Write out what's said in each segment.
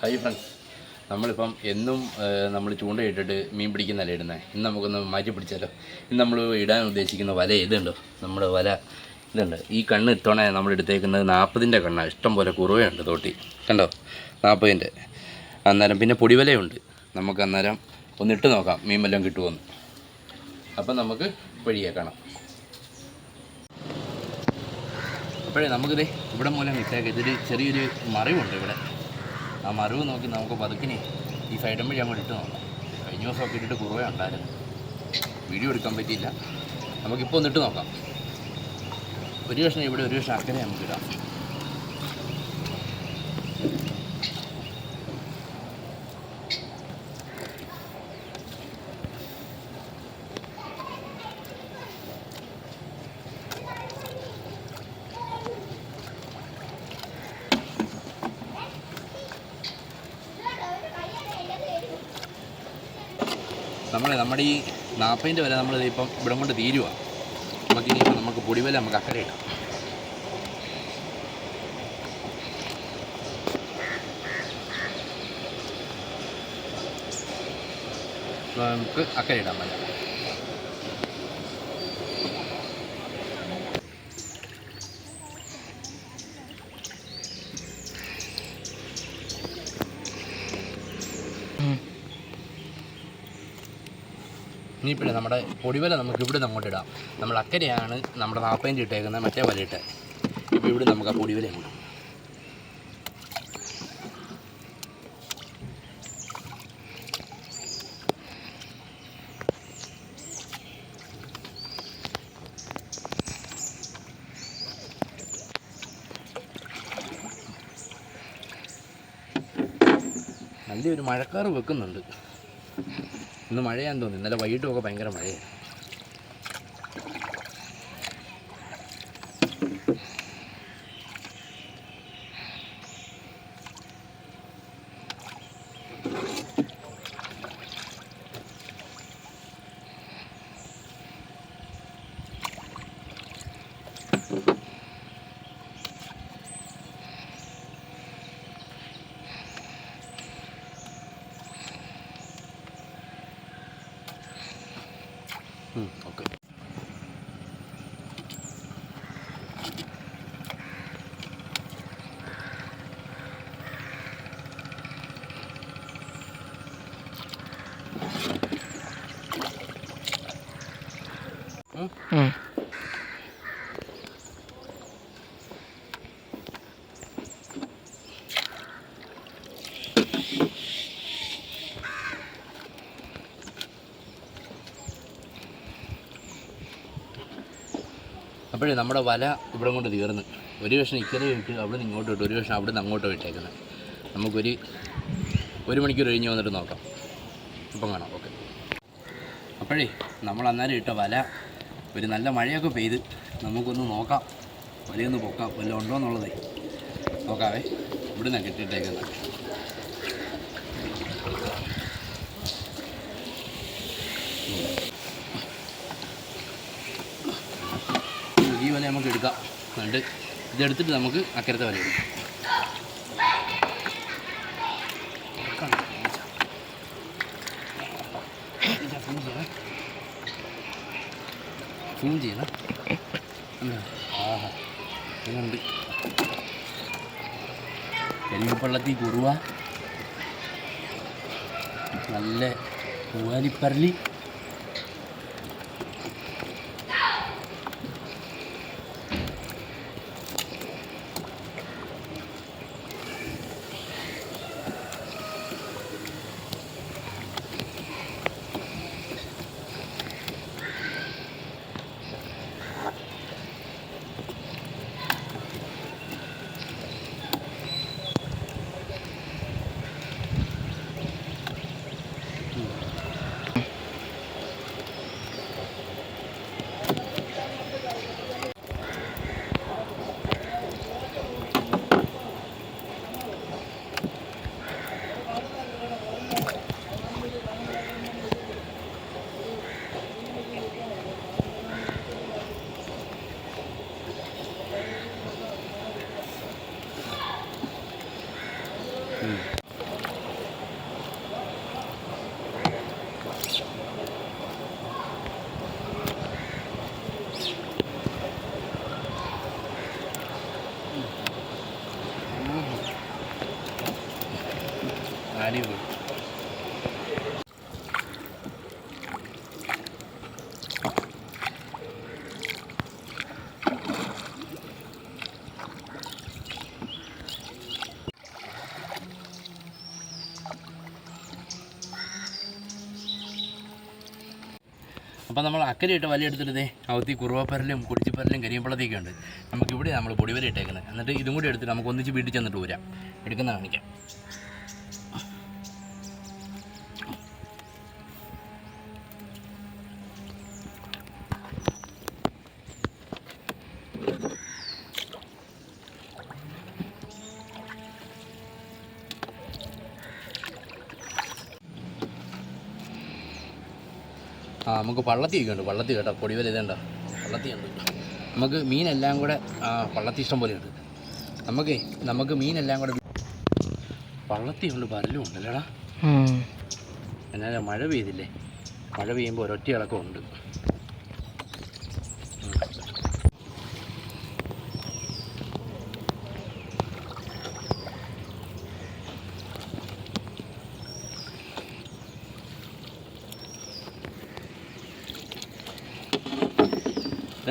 Hi friends നമ്മളിപ്പം എന്നും നമ്മൾ ചൂണ്ടയിട്ടിട്ട് മീൻ പിടിക്കുന്നതല്ലേ ഇടുന്നത് ഇന്ന് നമുക്കൊന്ന് മാറ്റി പിടിച്ചാലോ? ഇന്ന് നമ്മൾ ഇടാൻ ഉദ്ദേശിക്കുന്ന വല ഇതുണ്ടോ നമ്മുടെ വല ഇതുണ്ട്. ഈ കണ്ണ് ഇത്തവണ നമ്മൾ എടുത്തേക്കുന്നത് നാൽപ്പതിന്റെ കണ്ണാണ് ഇഷ്ടം പോലെ കുറുവയുണ്ട് തോട്ടി. കണ്ടോ? നാൽപ്പതിന്റെ അന്നേരം പിന്നെ പൊടിവലയുണ്ട്. നമുക്ക് അന്നേരം ഒന്നിട്ട് നോക്കാം. മീൻ വല്ലതും കിട്ടുമെന്ന് അപ്പം നമുക്ക് വഴിയെ കാണാം അപ്പോഴേ നമുക്കിത് ഇവിടെ മൂലം ഇട്ടേക്ക്. ചെറിയൊരു മറിവുണ്ട് ഇവിടെ. ആ മറിവ് നോക്കി നമുക്ക് പതുക്കിനെ ഈ സൈഡും വഴി അങ്ങോട്ട് ഇട്ട് നോക്കാം. കഴിഞ്ഞ ദിവസമൊക്കെ ഇട്ടിട്ട് കുറവേ ഉണ്ടായിരുന്നു. വീഡിയോ എടുക്കാൻ പറ്റിയില്ല. നമുക്കിപ്പോൾ ഒന്നിട്ട് നോക്കാം. ഒരു കഷ്ണം ഇവിടെ ഒരു കഷ്ണം അക്കരെ നമുക്ക് ഇടാം. നമ്മൾ നമ്മുടെ ഈ നാൽപ്പതിന്റെ വില നമ്മൾ ഇപ്പം ഇവിടെ കൊണ്ട് തീരുക നമുക്ക് ഇനിയിപ്പോൾ നമുക്ക് പൊടിവില നമുക്ക് അക്കരെ ഇടാം. നമുക്ക് അക്കരെ ഇടാൻ പറ്റാം. ഇനിയിപ്പോഴേ നമ്മുടെ പൊടിവല നമുക്ക് ഇവിടെ അങ്ങോട്ട് ഇടാം. നമ്മൾ അക്കരെയാണ് നമ്മുടെ നാൽപ്പതിന്റെ ഇട്ടേക്കുന്നത് മറ്റേ വല ഇട്ട് ഇപ്പോൾ ഇവിടെ നമുക്ക് ആ പൊടിവല ഇടാം. നല്ലൊരു മഴക്കാറ് വെക്കുന്നുണ്ട്. ഇന്ന് മഴയാന്ന് തോന്നി ഇന്നലെ വൈകിട്ടുമൊക്കെ ഭയങ്കര മഴയാണ് ഓക്കെ അപ്പോഴേ നമ്മുടെ വല ഇവിടെ കൊണ്ട് തീർന്ന്. ഒരു വശം ഇക്കരെ ഇട്ട് അവിടെ നിന്ന് ഇങ്ങോട്ട് ഇട്ട്. ഒരു വശം അവിടെ നിന്ന് അങ്ങോട്ടോ ഇട്ടേക്കുന്നത്. നമുക്കൊരു ഒരു മണിക്കൂർ കഴിഞ്ഞ് വന്നിട്ട് നോക്കാം. ഇപ്പം കാണാം. ഓക്കെ. അപ്പോഴേ നമ്മൾ അന്നേരം ഇട്ട വല ഒരു നല്ല മഴയൊക്കെ പെയ്ത് നമുക്കൊന്ന് നോക്കാം. വലയൊന്ന് പൊക്കാം. വല്ല ഉണ്ടോ എന്നുള്ളതേ. നോക്കാവേ. ഇവിടെ നിന്നാണ് കെട്ടിയിട്ടേക്കുന്നത് ഈ വല നമുക്ക് എടുക്കാം എന്നിട്ട് ഇതെടുത്തിട്ട് നമുക്ക് അക്കരത്തെ വല എടുക്കാം സൂം ചെയ്യണം. ആഹാ. കുറുവ. നല്ല പൂവാലിപ്പരലി അപ്പോൾ നമ്മൾ അക്കരയിട്ട് വല എടുത്തിട്ട് അവത്തി കുറുവപ്പരലും കുടിച്ചിപ്പരലും കരിയമ്പളത്തേക്കും ഉണ്ട്. നമുക്കിവിടെ നമ്മൾ പൊടിവരെ ഇട്ടേക്കുന്നത്. എന്നിട്ട് ഇതും കൂടി എടുത്തിട്ട് നമുക്ക് ഒന്നിച്ച് വീട്ടിൽ ചെന്നിട്ട് വരാം എടുക്കുന്ന കാണിക്കാം. ആ നമുക്ക് പള്ളത്തി ഉണ്ട് പള്ളത്തി കേട്ടോ. പൊടിവല ഇതേണ്ട. പള്ളത്തി ഉണ്ട്. നമുക്ക് മീനെല്ലാം കൂടെ പള്ളത്തി ഇഷ്ടം പോലെ ഉണ്ട്. നമുക്ക് നമുക്ക് മീനെല്ലാം കൂടെ പള്ളത്തി ഉണ്ട് പരലും ഉണ്ടല്ലേടാ എന്നാലും മഴ പെയ്തില്ലേ? മഴ പെയ്യുമ്പോൾ ഒരൊറ്റ ഇളക്കം ഉണ്ട്.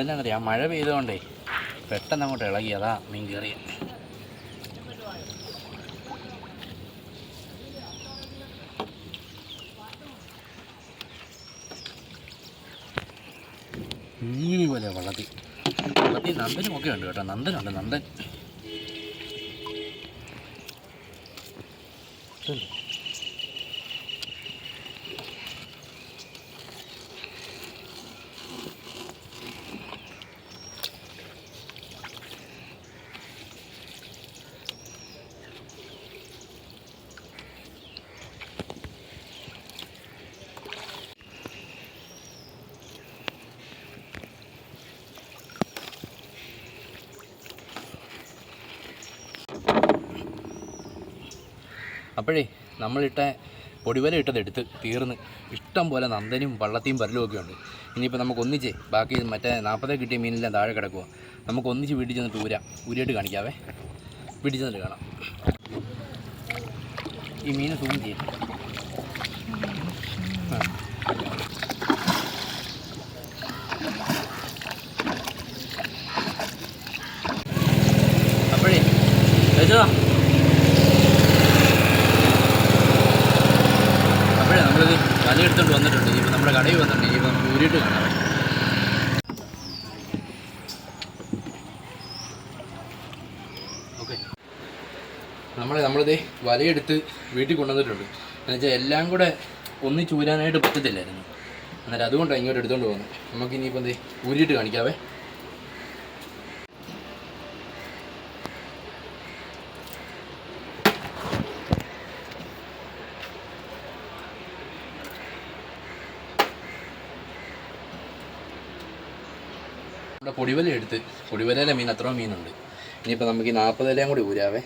ഇതെന്നാണെന്നറിയാം മഴ പെയ്തുകൊണ്ടേ പെട്ടെന്ന് അങ്ങോട്ട് ഇളകി അതാ മീൻ കയറിയ മീനി പോലെ വളർത്തി വളർത്തി നന്ദനും ഒക്കെ ഉണ്ട് കേട്ടോ. നന്ദനുണ്ട് നന്ദൻ. അപ്പോഴേ നമ്മളിട്ട പൊടിവല ഇട്ടത് എടുത്ത് തീർന്ന്. ഇഷ്ടം പോലെ നന്ദനും വള്ളത്തിയും പരലും ഒക്കെ ഉണ്ട്. ഇനിയിപ്പോൾ നമുക്ക് ഒന്നിച്ചേ ബാക്കി മറ്റേ നാൽപ്പതേ കിട്ടിയ മീനെല്ലാം താഴെ കിടക്കുക നമുക്ക് ഒന്നിച്ച് വീട്ടിൽ ചെന്നിട്ട് ഊരാം. ഊരിയിട്ട് കാണിക്കാവേ. വീട്ടിൽ ചെന്നിട്ട് കാണാം. ഈ മീനെ സൂം ചെയ്യും ആ. അപ്പോഴേ കഴിച്ചതാ അപ്പോഴേ നമ്മളിത് വന്നിട്ടുണ്ട്. ഇപ്പൊ നമ്മുടെ കടയിൽ വന്നിട്ടുണ്ട്. ഇനിയിപ്പോൾ നമുക്ക് ഊരിയിട്ട് കാണാം. ഓക്കെ. നമ്മൾ നമ്മളിത് വലയെടുത്ത് വീട്ടിൽ കൊണ്ടുവന്നിട്ടുണ്ട്. എന്നുവെച്ചാൽ എല്ലാം കൂടെ ഒന്നിച്ച് ഊരാനായിട്ട് പറ്റത്തില്ലായിരുന്നു. അന്നേരം അതുകൊണ്ടാണ് ഇങ്ങോട്ട് എടുത്തുകൊണ്ട് പോകുന്നത്. നമുക്ക് ഇനിയിപ്പോൾ എന്തേ ഊരിയിട്ട് കാണിക്കാവേ. പൊടിവല എടുത്ത് പൊടിവലയിലെ മീൻ അത്ര മീനുണ്ട്. ഇനിയിപ്പോൾ നമുക്ക് ഈ നാൽപ്പത് ഇലയും കൂടി ഊരാവേ.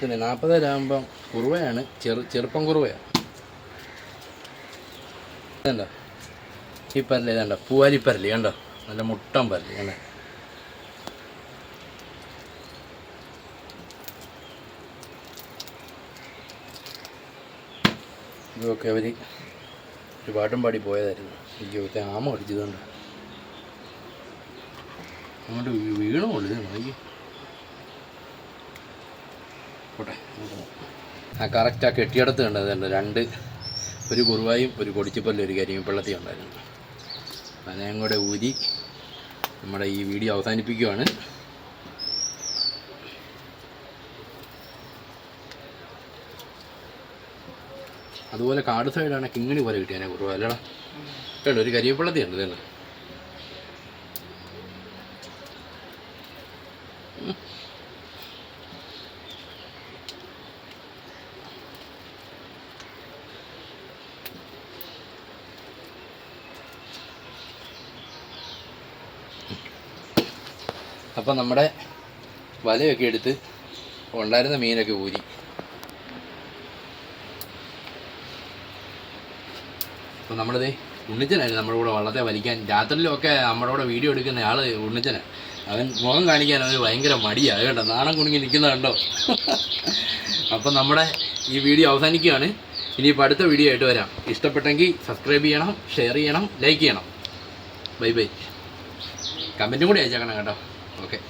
പിന്നെ നാൽപ്പതിലാകുമ്പം കുറുവയാണ്. ചെറു ചെറുപ്പം കുറുവയാണ് ഈ പരൽ ഇതുണ്ടോ? പൂവാലിപ്പരൽ കണ്ടോ? നല്ല മുട്ടൻ പരൽ കണ്ടോ? ഇതൊക്കെ അവർ ഒരു പാട്ടും പാടി പോയതായിരുന്നു. അയ്യോ ഇത് ആമ അടിച്ചതുകൊണ്ട്. അങ്ങോട്ട് വീണു കൊള്ളു നോക്കി. ആ കറക്റ്റ് ആ കെട്ടിയടത്ത് കണ്ടതുണ്ട് രണ്ട് ഒരു കുറുവായും ഒരു കൊടിച്ചിപ്പല്ലും ഒരു കരിമപ്പിള്ളത്തിയും ഉണ്ടായിരുന്നു. അതിനെയും കൂടെ ഊരി നമ്മുടെ ഈ വീഡിയോ അവസാനിപ്പിക്കുവാണ്. അതുപോലെ കാട് സൈഡാണ് കിങ്ങിണി പോലെ കിട്ടിയാനെ കുറവ്. അല്ലടാ. കേട്ടോ ഒരു കരിയപ്പള്ളത്തി ഉണ്ട് തന്നെ അപ്പം നമ്മുടെ വലയൊക്കെ എടുത്ത് ഉണ്ടായിരുന്ന മീനൊക്കെ ഊരി. അപ്പോൾ നമ്മളിത് ഉണ്ണിച്ചനായിരുന്നു നമ്മുടെ കൂടെ വള്ളത്തെ വലിക്കാൻ. രാത്രിയിലൊക്കെ നമ്മുടെ കൂടെ വീഡിയോ എടുക്കുന്ന ആൾ ഉണ്ണിച്ചനാണ് അവൻ മുഖം കാണിക്കാൻ അവന് ഭയങ്കര മടിയാണ് കേട്ടോ നാണം കുണുങ്ങി നിൽക്കുന്നത് കണ്ടോ? അപ്പം നമ്മുടെ ഈ വീഡിയോ അവസാനിക്കുകയാണ്. ഇനിയിപ്പോൾ അടുത്ത വീഡിയോ ആയിട്ട് വരാം. ഇഷ്ടപ്പെട്ടെങ്കിൽ സബ്സ്ക്രൈബ് ചെയ്യണം ഷെയർ ചെയ്യണം ലൈക്ക് ചെയ്യണം. ബൈ ബൈ കമന്റും കൂടി അയച്ചേക്കണം കേട്ടോ. ഓക്കെ